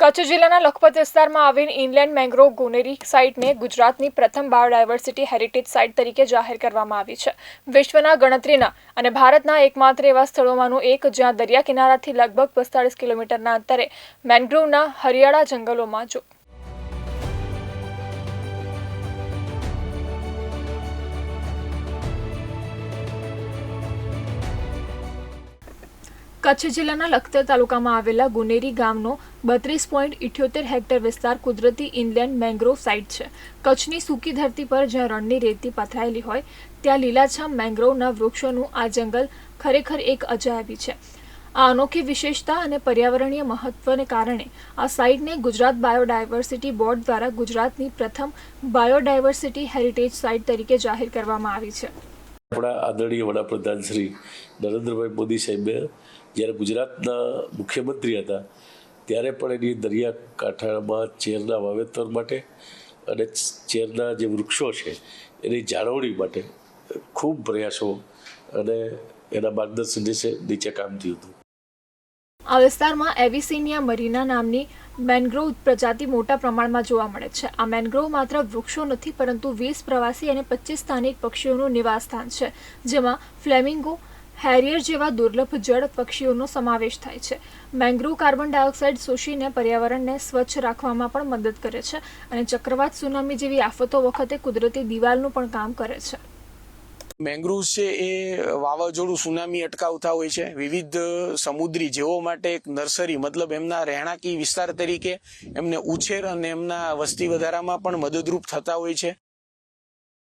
કચ્છ જિલ્લાના લખપત વિસ્તારમાં આવેલ ઇનલેન્ડ મેંગ્રોવ ગુનેરી સાઇટને ગુજરાતની પ્રથમ બાયોડાયવર્સિટી હેરિટેજ સાઇટ તરીકે જાહેર કરવામાં આવી છે. વિશ્વના ગણતરીના અને ભારતના એકમાત્ર એવા સ્થળોમાંનું એક જ્યાં દરિયા કિનારાથી લગભગ પિસ્તાળીસ કિલોમીટરના અંતરે મેંગ્રોવના હરિયાળા જંગલોમાં જો કચ્છ જિલ્લાના લખતર તાલુકામાં આવેલા ગુનેરી ગામનો બત્રીસ પોઈન્ટ ઇઠ્યોતેર હેક્ટર વિસ્તાર કુદરતી ઇનલેન્ડ મેંગ્રોવ સાઇટ છે. કચ્છની સૂકી ધરતી પર જ્યાં રણની રેતી પથરાયેલી હોય, ત્યાં લીલાછામ મેંગ્રોવના વૃક્ષોનું આ જંગલ ખરેખર એક અજાયબી છે. આ અનોખી વિશેષતા અને પર્યાવરણીય મહત્વને કારણે આ સાઇટને ગુજરાત બાયોડાયવર્સિટી બોર્ડ દ્વારા ગુજરાતની પ્રથમ બાયોડાયવર્સિટી હેરિટેજ સાઇટ તરીકે જાહેર કરવામાં આવી છે. આપણા આદરણીય વડાપ્રધાન શ્રી નરેન્દ્રભાઈ મોદી સાહેબે જ્યારે ગુજરાતના મુખ્યમંત્રી હતા, ત્યારે પણ એની દરિયાકાંઠામાં ચેરના વાવેતર માટે અને ચેરના જે વૃક્ષો છે, એની જાળવણી માટે ખૂબ પ્રયાસો અને એના માર્ગદર્શન નીચે કામ થયું હતું. આ વિસ્તારમાં એવિસિનિયા મરીના નામની મેનગ્રોવ પ્રજાતિ મોટા પ્રમાણમાં જોવા મળે છે. આ મેનગ્રોવ માત્ર વૃક્ષો નથી, પરંતુ વીસ પ્રવાસી અને પચીસ સ્થાનિક પક્ષીઓનું નિવાસસ્થાન છે, જેમાં ફ્લેમિંગો, હેરિયર જેવા દુર્લભ જળ પક્ષીઓનો સમાવેશ થાય છે. મેંગ્રોવ કાર્બન ડાયોક્સાઇડ શોષીને પર્યાવરણને સ્વચ્છ રાખવામાં પણ મદદ કરે છે અને ચક્રવાત સુનામી જેવી આફતો વખતે કુદરતી દિવાલનું પણ કામ કરે છે. મેંગ્રુવ્સ છે એ વાવાઝોડું, સુનામી અટકાવતા હોય છે. વિવિધ સમુદ્રી જેવો માટે એક નર્સરી, મતલબ એમના રહેણાંકી વિસ્તાર તરીકે એમને ઉછેર અને એમના વસ્તી વધારામાં પણ મદદરૂપ થતા હોય છે.